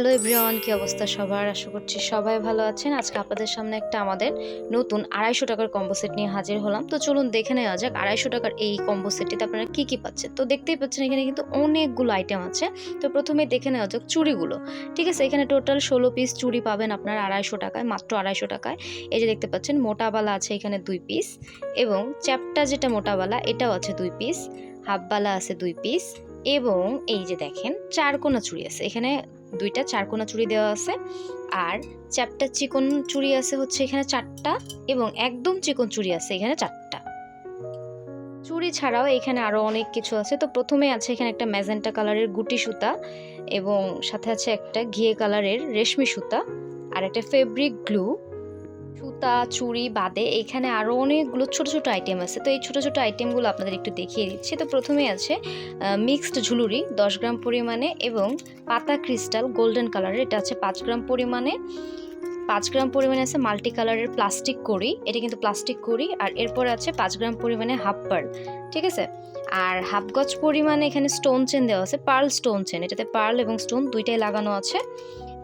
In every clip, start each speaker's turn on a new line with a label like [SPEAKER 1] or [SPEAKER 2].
[SPEAKER 1] Hello everyone, কি অবস্থা সবার? আশা করছি সবাই ভালো আছেন। আজকে আপনাদের সামনে একটা আমাদের নতুন আড়াইশো টাকার কম্বো সেট নিয়ে হাজির হলাম। তো চলুন দেখে নেওয়া যাক আড়াইশো টাকার এই কম্বো সেটটিতে আপনারা কি কি পাচ্ছেন। তো দেখতেই পাচ্ছেন এখানে কিন্তু অনেকগুলো আইটেম আছে। তো প্রথমে দেখে নেওয়া যাক চুড়িগুলো। ঠিক আছে, এখানে টোটাল ষোলো পিস চুড়ি পাবেন আপনার আড়াইশো টাকায়, মাত্র আড়াইশো টাকায়। এই যে দেখতে পাচ্ছেন মোটাবালা আছে এখানে দুই পিস এবং চ্যাপটা যেটা মোটাবালা এটাও আছে দুই পিস হাফবালা আছে দুই পিস এবং এই যে দেখেন চারকোনা চুড়ি আছে। এখানে দুইটা চারকোনা চুড়ি দেওয়া আছে আর চ্যাপটা চিকন চুড়ি আছে হচ্ছে এখানে চারটা এবং একদম চিকন চুড়ি আছে এখানে চারটা। চুড়ি ছাড়াও এখানে আরও অনেক কিছু আছে। তো প্রথমে আছে এখানে একটা ম্যাজেন্টা কালারের গুটি সুতা এবং সাথে আছে একটা ঘিয়ে কালারের রেশমি সুতা আর একটা ফেব্রিক গ্লু। সুতা চুড়ি, বাদে এখানে আরও অনেকগুলো ছোট ছোট আইটেম আছে। তো এই ছোট ছোট আইটেমগুলো আপনাদের একটু দেখিয়ে দিচ্ছি। তো প্রথমে আছে মিক্সড ঝুলুরি দশ গ্রাম পরিমাণে এবং পাতা ক্রিস্টাল গোল্ডেন কালারের এটা আছে পাঁচ গ্রাম পরিমাণে। পাঁচ গ্রাম পরিমাণে আছে মাল্টি কালারের প্লাস্টিক কড়ি। এটা কিন্তু প্লাস্টিক করি আর এরপরে আছে পাঁচ গ্রাম পরিমাণে হাফ পার্ল ঠিক আছে? আর হাফ গজ পরিমাণে এখানে স্টোন চেন দেওয়া আছে পার্ল স্টোন চেন এটাতে পার্ল এবং স্টোন দুইটাই লাগানো আছে।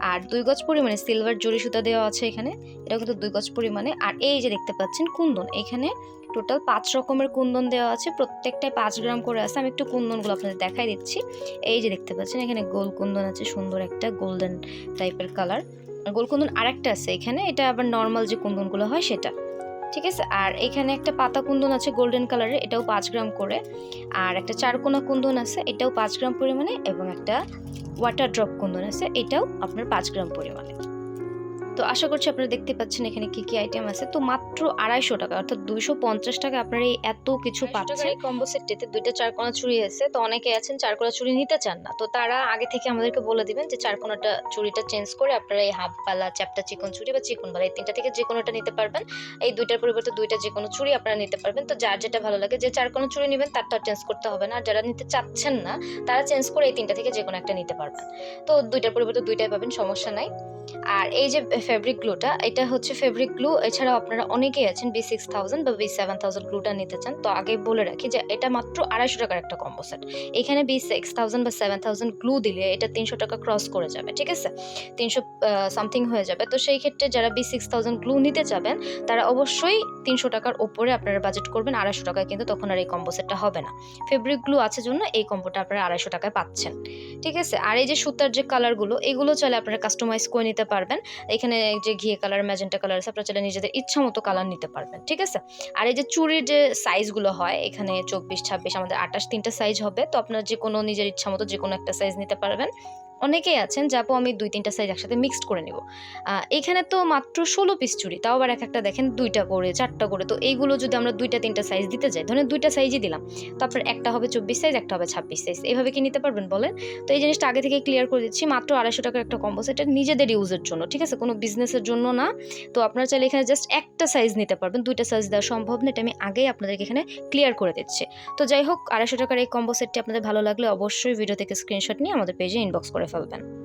[SPEAKER 1] আর দুই গজ পরিমাণে সিলভার জরি সুতা দেওয়া আছে এখানে। এটা কিন্তু দুই গজ পরিমাণে। আর এই যে দেখতে পাচ্ছেন কুন্দন, এখানে টোটাল পাঁচ রকমের কুন্দন দেওয়া আছে। প্রত্যেকটায় পাঁচ গ্রাম করে আছে। আমি একটু কুন্দনগুলো আপনাদের দেখাই দিচ্ছি। এই যে দেখতে পাচ্ছেন, এখানে গোল কুন্দন আছে, সুন্দর একটা গোল্ডেন টাইপের কালার গোল কুন্দন আরেকটা আছে এখানে। এটা আবার নর্মাল যে কুন্দনগুলো হয় সেটা। ঠিক আছে? আর এখানে একটা পাতা কুন্দন আছে গোল্ডেন কালারের এটাও পাঁচ গ্রাম করে। আর একটা চারকোনা কুন্দন আছে, এটাও পাঁচ গ্রাম পরিমাণে। এবং একটা ওয়াটার ড্রপ কুন্দন আছে, এটাও আপনার পাঁচ গ্রাম পরিমাণে। তো আশা করছি আপনারা দেখতে পাচ্ছেন এখানে কি কি আইটেম আছে। তো মাত্র আড়াইশো টাকা অর্থাৎ দুইশো পঞ্চাশ টাকা আপনারা এই এত কিছু পাচ্ছেন। কম্বো সেটটিতে দুইটা চারকোনা চুড়ি আছে। তো অনেকে আছেন চারকোনা চুড়ি নিতে চান না। তো তারা আগে থেকে আমাদেরকে বলে দিবেন যে চারকোনাটা চুড়িটা চেঞ্জ করে আপনারা এই হাফ বালা চ্যাপটা চিকন চুড়ি বা চিকন বালা এই তিনটা থেকে যে কোনোটা নিতে পারবেন। এই দুইটার পরিবর্তে দুইটা যে কোনো চুড়ি আপনারা নিতে পারবেন। তো যার যেটা ভালো লাগে যে চারকোনা চুড়ি নেবেন তার তো আর চেঞ্জ করতে হবে না। আর যারা নিতে চাচ্ছেন না তারা চেঞ্জ করে এই তিনটা থেকে যে কোনো একটা নিতে পারবেন। তো দুইটার পরিবর্তে দুইটাই পাবেন সমস্যা নাই। আর এই যে ফেব্রিক গ্লুটা এটা হচ্ছে ফেব্রিক গ্লু এছাড়াও আপনারা অনেকেই আছেন বি সিক্স থাউজেন্ড বা বি সেভেন থাউজেন্ড গ্লুটা নিতে চান। তো আগে বলে রাখি যে এটা মাত্র আড়াইশো টাকার একটা কম্বো সেট এখানে বি সিক্স থাউজেন্ড বা সেভেন থাউজেন্ড গ্লু দিলে এটা তিনশো টাকা ক্রস করে যাবে, ঠিক আছে? তিনশো সামথিং হয়ে যাবে। তো সেই ক্ষেত্রে যারা বি সিক্স থাউজেন্ড গ্লু নিতে চাবেন, তারা অবশ্যই তিনশো টাকার ওপরে আপনারা বাজেট করবেন, আড়াইশো টাকায় কিন্তু তখন আর এই কম্বো সেটটা হবে না। ফেব্রিক গ্লু আছে জন্য এই কম্বোটা আপনারা আড়াইশো টাকায় পাচ্ছেন। ঠিক আছে? আর এই যে সুতার যে কালারগুলো এগুলো চাইলে আপনারা কাস্টমাইজ করে নিতে পারবেন। এখানে যে ঘিয়ে কালার ম্যাজেন্টা কালার আছে আপনারা চাইলে নিজেদের ইচ্ছা মতো কালার নিতে পারবেন। ঠিক আছে? আর এই যে চুরির যে সাইজগুলো হয়, এখানে চব্বিশ, ছাব্বিশ, আমাদের আঠাশ তিনটা সাইজ হবে। তো আপনারা যে কোনো নিজের ইচ্ছা মতো যে কোনো একটা সাইজ নিতে পারবেন। অনেকেই আছেন যাব আমি দুই, তিনটা সাইজ একসাথে মিক্সড করে নিব। এখানে তো মাত্র ষোলো পিস চুড়ি, তাও আবার এক একটা দেখেন দুইটা করে, চারটা করে, তো এইগুলো যদি আমরা দুইটা, তিনটা সাইজ দিতে যাই, ধরেন দুইটা সাইজই দিলাম, তারপর একটা হবে চব্বিশ সাইজ একটা হবে ছাব্বিশ সাইজ এইভাবে কি নিতে পারবেন বলেন? তো এই জিনিসটা আগে থেকে ক্লিয়ার করে দিচ্ছি, মাত্র আড়াইশো টাকার একটা কম্বো সেট নিজেদের ইউজের জন্য, ঠিক আছে? কোনো বিজনেসের জন্য না। তো আপনারা চাইলে এখানে জাস্ট একটা সাইজ নিতে পারবেন, দুইটা সাইজ দেওয়া সম্ভব না, এটা আমি আগেই আপনাদেরকে এখানে ক্লিয়ার করে দিচ্ছি। তো যাই হোক, আড়াইশো টাকার এই কম্বো সেটটি আপনাদের ভালো লাগলে অবশ্যই ভিডিও থেকে স্ক্রিনশট নিয়ে আমাদের পেজে ইনবক্স করে resaltan.